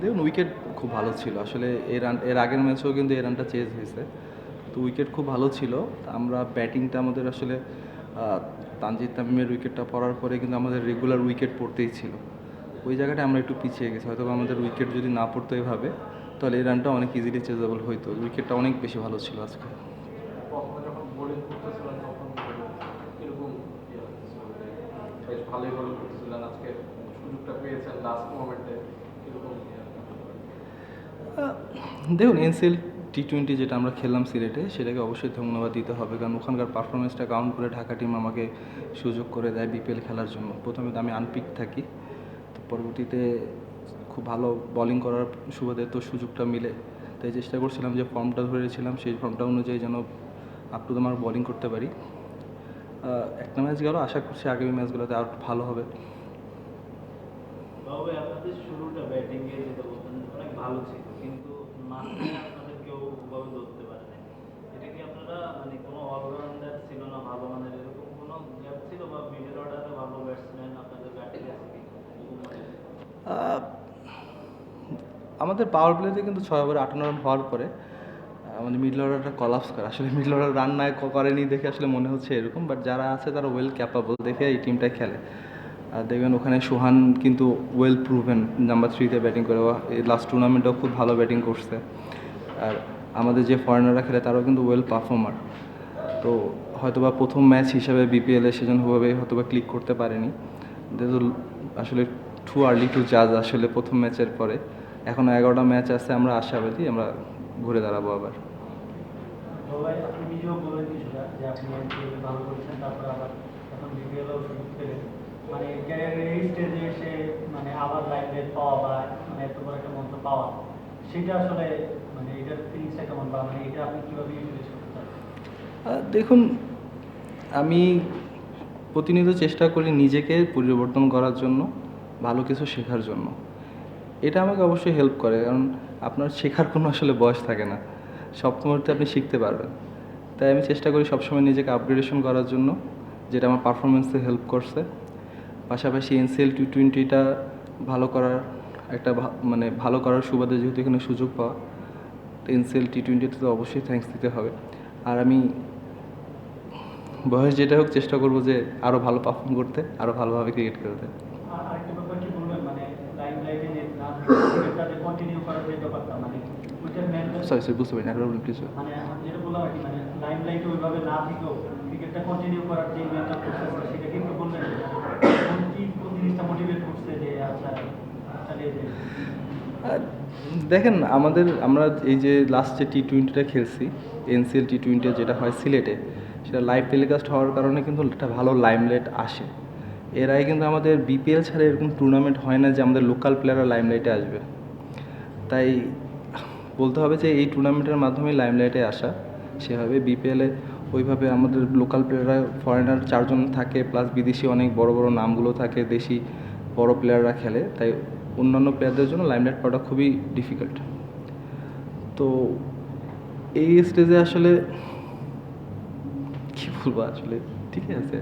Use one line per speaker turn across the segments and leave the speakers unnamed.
দেখুন, উইকেট খুব ভালো ছিল। আসলে এর রান এর আগের ম্যাচেও কিন্তু এই রানটা চেঞ্জ হয়েছে। তো উইকেট খুব ভালো ছিল। আমরা ব্যাটিংটা আমাদের আসলে তানজিদ তামিমের উইকেটটা পড়ার পরে কিন্তু আমাদের রেগুলার উইকেট পড়তেই ছিল। ওই জায়গাটা আমরা একটু পিছিয়ে গেছি। হয়তো আমাদের উইকেট যদি না পড়তো এভাবে, তাহলে এই রানটা অনেক ইজিলি চেজেবল হইতো। উইকেটটা অনেক বেশি ভালো ছিল আজকে।
লাস্ট
দেখুন এনসিএল টি টোয়েন্টি যেটা আমরা খেললাম সিলেটে, সেটাকে অবশ্যই ধন্যবাদ দিতে হবে। কারণ ওখানকার পারফরমেন্সটা কাউন্ট করে ঢাকা টিম আমাকে সুযোগ করে দেয় বিপিএল খেলার জন্য। প্রথমে তো আমি আনপিক থাকি, তো পরবর্তীতে খুব ভালো বোলিং করার সুবাদে তো সুযোগটা মিলে। তাই চেষ্টা করছিলাম যে ফর্মটা ধরেছিলাম সেই ফর্মটা অনুযায়ী যেন আপ টু আমার বোলিং করতে পারি। একটা ম্যাচ গেল, আশা করছি আগামী ম্যাচগুলোতে আর ভালো হবে।
ভালো ছিল, কিন্তু মাঝখানে আপনাদের কেউ ওভাবে ধরতে পারে না এটা কি আপনারা মানে কোনো অলরাউন্ডার ছিল না, ভালো মানের, এরকম কোনো গ্যাপ ছিল বা মিডল অর্ডারে ভালো ব্যাটসম্যান আপনাদের ব্যাটিং আছে
আমাদের পাওয়ার প্লেতে কিন্তু ছয় ওভার আটান্ন রান হওয়ার পরে আমাদের মিডল অর্ডারটা কলাপস করে। আসলে মিডল অর্ডার রান না করেনি দেখে আসলে মনে হচ্ছে এরকম বাট যারা আছে তারা ওয়েল ক্যাপাবল দেখে এই টিমটা খেলে। আর দেখবেন ওখানে সোহান কিন্তু ওয়েল প্রুভেন নাম্বার থ্রিতে ব্যাটিং করে। এই লাস্ট টুর্নামেন্টেও খুব ভালো ব্যাটিং করছে। আর আমাদের যে ফরেনাররা খেলে, তারাও কিন্তু ওয়েল পারফর্মার তো হয়তোবা প্রথম ম্যাচ হিসাবে বিপিএলে সেজন্য ওভাবে হয়তোবা ক্লিক করতে পারেনি। আসলে টু আর্লি টু জাজ আসলে প্রথম ম্যাচের পরে। এখনও এগারোটা ম্যাচ আছে, আমরা আশাবাদী আমরা ঘুরে দাঁড়াবো আবার।
আপনি নিজেও যে আপনি ভালো করেছেন, তারপর আবার এখন বিপিএলও সুযোগ পেলেন মানে ক্যারিয়ারের এই মানে আবার লাইফে পাওয়া বা মানে এত বড় একটা মন্ত্র পাওয়া, সেটা আসলে মানে এটার ফিলিংসটা কেমন বা মানে এটা আপনি
দেখুন, আমি প্রতিনিয়ত চেষ্টা করি নিজেকে পরিবর্তন করার জন্য, ভালো কিছু শেখার জন্য। এটা আমাকে অবশ্যই হেল্প করে, কারণ আপনার শেখার কোনো আসলে বয়স থাকে না। সব মুহূর্তে আপনি শিখতে পারবেন। তাই আমি চেষ্টা করি সবসময় নিজেকে আপগ্রেডেশন করার জন্য, যেটা আমার পারফরমেন্সে হেল্প করছে। পাশাপাশি এনসিএল টি টোয়েন্টিটা ভালো করার একটা মানে ভালো করার সুবাদে যেহেতু এখানে সুযোগ পাওয়া এনসিএল টি টোয়েন্টিতে তো অবশ্যই থ্যাঙ্কস দিতে হবে। আর আমি বয়স যেটা হোক চেষ্টা করব যে আরও ভালো পারফর্ম করতে আরও ভালোভাবে ক্রিকেট খেলতে।
কি বলবেন? মানে মানে
সরি সরি বুঝতে পারি না প্লিজ
মানে যেটা বললাম মানে লাইম ওইভাবে না থেকেও ক্রিকেটটা কন্টিনিউ করার যে মেন্টাল প্রসেস সেটা কিন্তু বললেন আচ্ছা
দেখেন, আমাদের, আমরা এই যে লাস্ট যে টি টোয়েন্টিটা খেলছি এনসিএল টি টোয়েন্টি যেটা হয় সিলেটে, সেটা লাইভ টেলিকাস্ট হওয়ার কারণে কিন্তু একটা ভালো লাইমলাইট আসে। এর আগে কিন্তু আমাদের বিপিএল ছাড়া এরকম টুর্নামেন্ট হয় না যে আমাদের লোকাল প্লেয়াররা লাইমলাইটে আসবে। তাই বলতে হবে যে, এই টুর্নামেন্টের মাধ্যমে লাইমলাইটে আসা। সেভাবে বিপিএলে ওইভাবে আমাদের লোকাল প্লেয়াররা ফরেনার চারজন থাকে প্লাস বিদেশি অনেক বড় বড় নামগুলো থাকে দেশি বড় প্লেয়াররা খেলে। তাই অন্যান্য প্লেয়ারদের জন্য লাইমলাইট পাওয়াটা খুবই ডিফিকাল্ট তো এই স্টেজে আসলে কি বলব আসলে? ঠিকই আছে?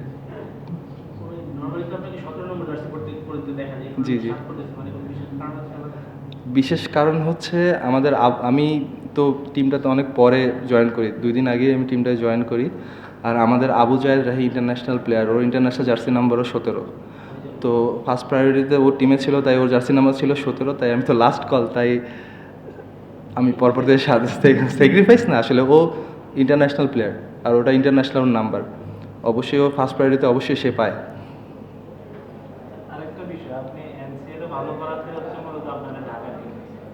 জি, জি।
বিশেষ কারণ
হচ্ছে আমাদের আমি তো টিমটাতে অনেক পরে জয়েন করি। দুই দিন আগে আমি টিমটায় জয়েন করি। আর আমাদের আবু জায়েদ রাহি ইন্টারন্যাশনাল প্লেয়ার ওর ইন্টারন্যাশনাল জার্সি নাম্বারও সতেরো। তো ফার্স্ট প্রায়োরিটিতে ওর টিমে ছিল, তাই ওর জার্সি নাম্বার ছিল সতেরো। তাই আমি তো লাস্ট কল তাই আমি পরপর দিয়ে স্যাক্রিফাইস না, আসলে ও ইন্টারন্যাশনাল প্লেয়ার আর ওটা ইন্টারন্যাশনাল ওর নাম্বার অবশ্যই ও ফার্স্ট প্রায়োরিটিতে অবশ্যই সে পায়।
আরেকটা বিষয়, আপনি ভালো হচ্ছে মূলত আপনাদের ঢাকা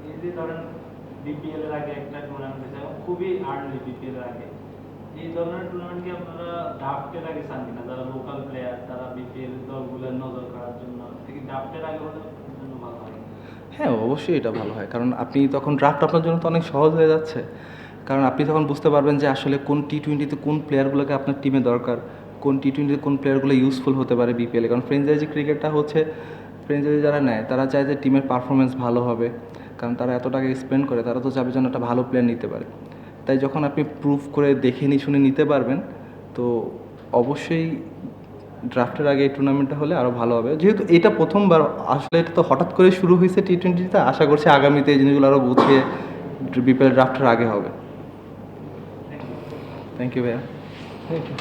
এই যে ধরেন বিপিএল এর আগে একটা টুর্নামেন্ট হয়েছে এবং খুবই আর্লি বিপিএল এর আগে। এই ধরনের টুর্নামেন্ট কি আপনারা ড্রাফটের আগে চান কিনা? যারা লোকাল প্লেয়ার তারা বিপিএল দলগুলোর নজর করার জন্য। ড্রাফটের আগে হলে হয়?
হ্যাঁ অবশ্যই এটা ভালো হয়। কারণ আপনি তখন ড্রাফট আপনার জন্য তো অনেক সহজ হয়ে যাচ্ছে। কারণ আপনি তখন বুঝতে পারবেন যে আসলে কোন টি টোয়েন্টিতে কোন প্লেয়ারগুলোকে আপনার টিমে দরকার, কোন টি টোয়েন্টিতে কোন প্লেয়ারগুলো ইউজফুল হতে পারে বিপিএলে কারণ ফ্রেঞ্চাইজি ক্রিকেটটা হচ্ছে ফ্রেঞ্চাইজি যারা নেয়, তারা চায় যে টিমের পারফরমেন্স ভালো হবে। কারণ তারা এত টাকা স্পেন্ড করে, তারা তো চাবে যেন একটা ভালো প্লেয়ার নিতে পারে। তাই যখন আপনি প্রুফ করে দেখে নি, শুনে নিতে পারবেন, তো অবশ্যই ড্রাফটের আগে এই টুর্নামেন্টটা হলে আরও ভালো হবে। যেহেতু এটা প্রথমবার, আসলে এটা তো হঠাৎ করে শুরু হয়েছে টি টোয়েন্টিতে আশা করছি আগামীতে এই জিনিসগুলো আরও গুছিয়ে বিপিএল ড্রাফটের আগে হবে। থ্যাংক ইউ ভাইয়া।
Thank you